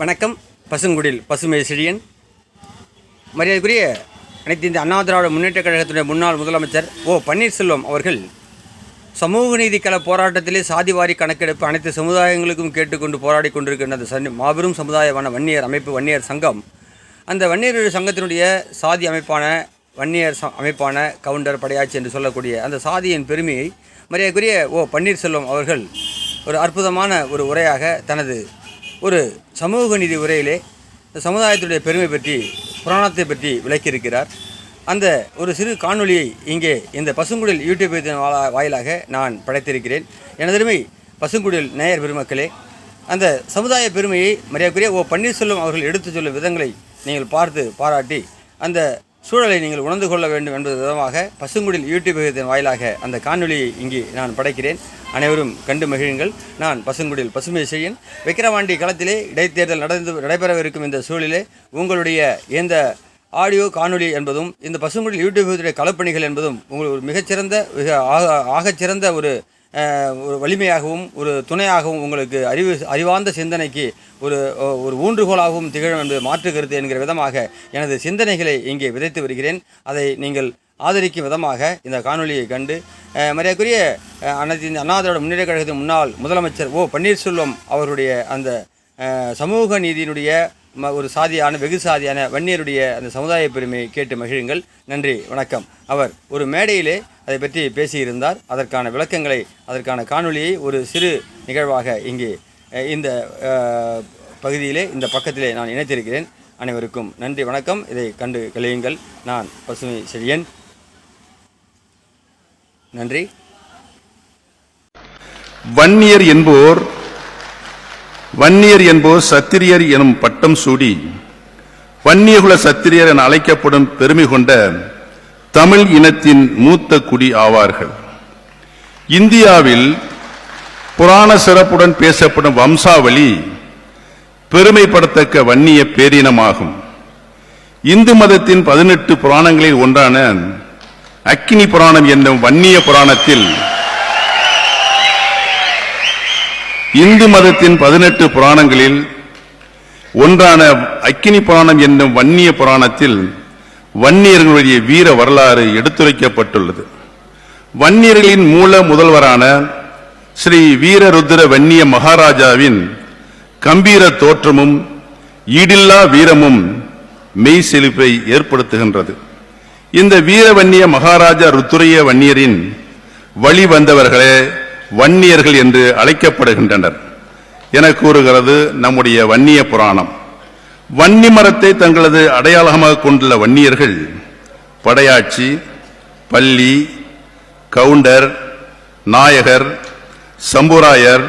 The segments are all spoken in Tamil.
வணக்கம். பசுங்குடில் பசுமை செழியன். மரியாதைக்குரிய அனைத்து இந்த அண்ணா திராவிட முன்னேற்றக் கழகத்தினுடைய முன்னாள் முதலமைச்சர் ஓ பன்னீர்செல்வம் அவர்கள் சமூக நீதி கள போராட்டத்திலே சாதிவாரி கணக்கெடுப்பு அனைத்து சமுதாயங்களுக்கும் கேட்டுக்கொண்டு போராடி கொண்டிருக்கின்ற அந்த சன் மாபெரும் சமுதாயமான வன்னியர் அமைப்பு வன்னியர் சங்கம். அந்த வன்னியர் சங்கத்தினுடைய சாதி அமைப்பான வன்னியர் ச அமைப்பான கவுண்டர் படையாச்சி என்று சொல்லக்கூடிய அந்த சாதியின் பெருமையை மரியாதைக்குரிய ஓ பன்னீர்செல்வம் அவர்கள் ஒரு அற்புதமான ஒரு உரையாக தனது ஒரு சமூக நீதி உரையிலே இந்த சமுதாயத்துடைய பெருமை பற்றி புராணத்தை பற்றி விளக்கியிருக்கிறார். அந்த ஒரு சிறு காணொளியை இங்கே இந்த பசுங்குடில் யூடியூப் வாயிலாக நான் படைத்திருக்கிறேன். எனதருமை பசுங்குடில் நேயர் பெருமக்களே அந்த சமுதாய பெருமையை மரியாதைக்குரிய ஓ பன்னீர்செல்வம் அவர்கள் எடுத்துச் சொல்லும் விதங்களை நீங்கள் பார்த்து பாராட்டி அந்த சூழலை நீங்கள் உணர்ந்து கொள்ள வேண்டும் என்பது விதமாக பசுங்குடில் யூடியூப் இதன் வாயிலாக அந்த காணொலியை இங்கே நான் படைக்கிறேன். அனைவரும் கண்டு மகிழுங்கள். நான் பசுங்குடில் பசுமை செய்யன் விக்கிரவாண்டி களத்திலே இடைத்தேர்தல் நடந்து நடைபெறவிருக்கும் இந்த சூழலிலே உங்களுடைய எந்த ஆடியோ காணொளி என்பதும் இந்த பசுங்குடில் யூடியூபுடைய களப்பணிகள் என்பதும் உங்களுக்கு ஒரு மிகச்சிறந்த மிக ஆக ஆகச்சிறந்த ஒரு ஒரு வலிமையாகவும் ஒரு துணையாகவும் உங்களுக்கு அறிவு அறிவார்ந்த சிந்தனைக்கு ஒரு ஒரு ஊன்றுகோலாகவும் திகழும் என்பது மாற்று கருத்து என்கிற விதமாக எனது சிந்தனைகளை இங்கே விதைத்து வருகிறேன். அதை நீங்கள் ஆதரிக்கும் விதமாக இந்த காணொலியை கண்டு மரியாதைக்குரிய அனைத்து இந்த முன்னேற்ற கழகத்தின் முன்னாள் முதலமைச்சர் ஓ பன்னீர்செல்வம் அவருடைய அந்த சமூக நீதியினுடைய ஒரு சாதியான வெகு சாதியான வன்னியருடைய அந்த சமுதாய பெருமையை கேட்டு மகிழுங்கள். நன்றி வணக்கம். அவர் ஒரு மேடையிலே அதை பற்றி பேசியிருந்தார். அதற்கான விளக்கங்களை அதற்கான காணொலியை ஒரு சிறு நிகழ்வாக இங்கே இந்த பகுதியிலே இந்த பக்கத்திலே நான் இணைத்திருக்கிறேன். அனைவருக்கும் நன்றி வணக்கம். இதை கண்டு கழியுங்கள். நான் பசுமை செழியன். நன்றி. வன்னியர் என்போர் வன்னியர் என்போர் சத்திரியர் எனும் பட்டம் சூடி வன்னியகுல சத்திரியர் என அழைக்கப்படும் பெருமை கொண்ட தமிழ் இனத்தின் மூத்த குடி ஆவார்கள். இந்தியாவில் புராண சிறப்புடன் பேசப்படும் வம்சாவளி பெருமைப்படத்தக்க வன்னிய பேரினமாகும். இந்து மதத்தின் பதினெட்டு புராணங்களில் ஒன்றான அக்கினி புராணம் என்னும் வன்னிய புராணத்தில் இந்து மதத்தின் பதினெட்டு புராணங்களில் ஒன்றான அக்கினி புராணம் என்னும் வன்னிய புராணத்தில் வன்னியர்களுடைய வீர வரலாறு எடுத்துரைக்கப்பட்டுள்ளது. வன்னியர்களின் மூல முதல்வரான ஸ்ரீ வீரருத்ர வன்னிய மகாராஜாவின் கம்பீர தோற்றமும் ஈடில்லா வீரமும் மெய் செழிப்பை ஏற்படுத்துகின்றது. இந்த வீரவன்னிய மகாராஜா ருத்துரைய வன்னியரின் வழி வந்தவர்களே வன்னியர்கள் என்று அழைக்கப்படுகின்றனர். என கூறுகிறது நம்முடைய வன்னிய புராணம். வன்னி மரத்தை தங்களது அடையாளமாக கொண்டுள்ள வன்னியர்கள் படையாட்சி பள்ளி கவுண்டர் நாயகர் சம்புராயர்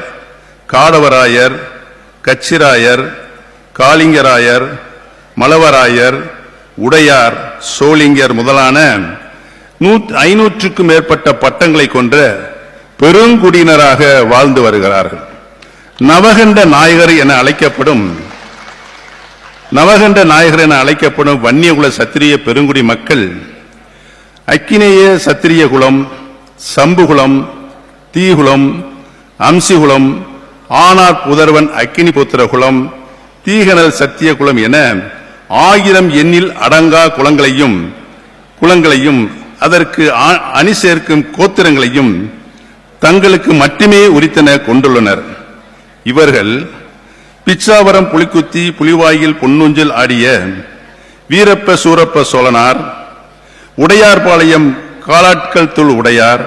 காடவராயர் கச்சிராயர் காளிங்கராயர் மலவராயர் உடையார் சோளிங்கர் முதலான நூத் ஐநூற்றுக்கும் மேற்பட்ட பட்டங்களை கொன்ற பெருங்குடியினராக வாழ்ந்து வருகிறார்கள். நவகண்ட நாயகர் என அழைக்கப்படும் நவகண்ட நாயகர் என அழைக்கப்படும் வன்னியகுல சத்திரிய பெருங்குடி மக்கள் அக்கினேய சத்திரிய குலம் சம்புகுலம் தீகுலம் அம்சிகுலம் ஆனார் புதர்வன் அக்கினி புத்திர குலம் தீகனல் சத்திய குலம் என ஆயிரம் எண்ணில் அடங்கா குலங்களையும் குலங்களையும் அதற்கு அணி சேர்க்கும் கோத்திரங்களையும் தங்களுக்கு மட்டுமே உரித்தன கொண்டுள்ளனர். இவர்கள் பிச்சாவரம் புலிக்குத்தி புலிவாயில் பொன்னூஞ்சல் ஆடிய வீரப்ப சூரப்ப சோழனார் உடையார்பாளையம் காலாட்கள் துள் உடையார்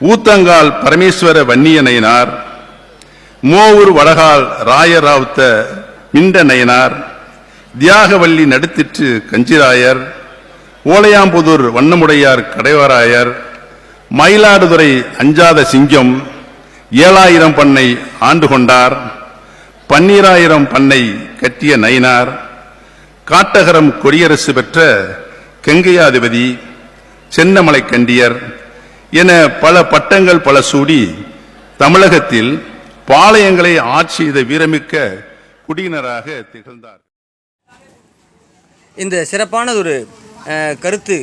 ஊத்தங்கால் பரமேஸ்வர வன்னிய நயனார் மோவூர் வடகால் ராயராவுத்த மிண்ட நயனார் தியாகவல்லி நடுத்திற்று கஞ்சிராயர் ஓலையாம்புதூர் வண்ணமுடையார் கடைவராயர் மயிலாடுதுறை அஞ்சாத சிங்கம் ஏழாயிரம் பண்ணை ஆண்டு கொண்டார். பன்னீராயிரம் பண்ணை கட்டிய நயினார். காட்டகரம் கொடியரசு பெற்ற கெங்கையாதிபதி சென்னமலை கண்டியர் என பல பட்டங்கள் பல சூடி தமிழகத்தில் பாளையங்களை ஆட்சி செய்த வீரமிக்க குடியினராக திகழ்ந்தார். இந்த சிறப்பானதொரு கருத்து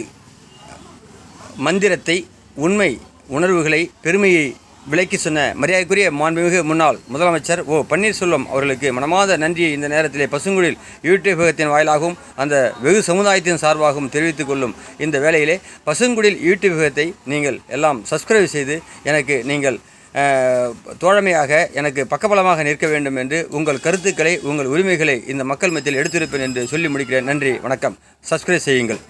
மந்திரத்தை உண்மை உணர்வுகளை பெருமையை விலைக்கு சொன்ன மரியாதைக்குரிய மாண்புமிகு முன்னாள் முதலமைச்சர் ஓ பன்னீர்செல்வம் அவர்களுக்கு மனமாத நன்றியை இந்த நேரத்திலே பசுங்குடில் யூடியூபகத்தின் வாயிலாகவும் அந்த வெகு சமுதாயத்தின் சார்பாகவும் தெரிவித்துக் கொள்ளும் இந்த வேளையிலே பசுங்குடில் யூடியூபகத்தை நீங்கள் எல்லாம் சப்ஸ்கிரைப் செய்து எனக்கு நீங்கள் தோழமையாக எனக்கு பக்கபலமாக நிற்க வேண்டும் என்று உங்கள் கருத்துக்களை உங்கள் உரிமைகளை இந்த மக்கள் மத்தியில் எடுத்திருப்பேன் என்று சொல்லி முடிக்கிறேன். நன்றி வணக்கம். சப்ஸ்கிரைப் செய்யுங்கள்.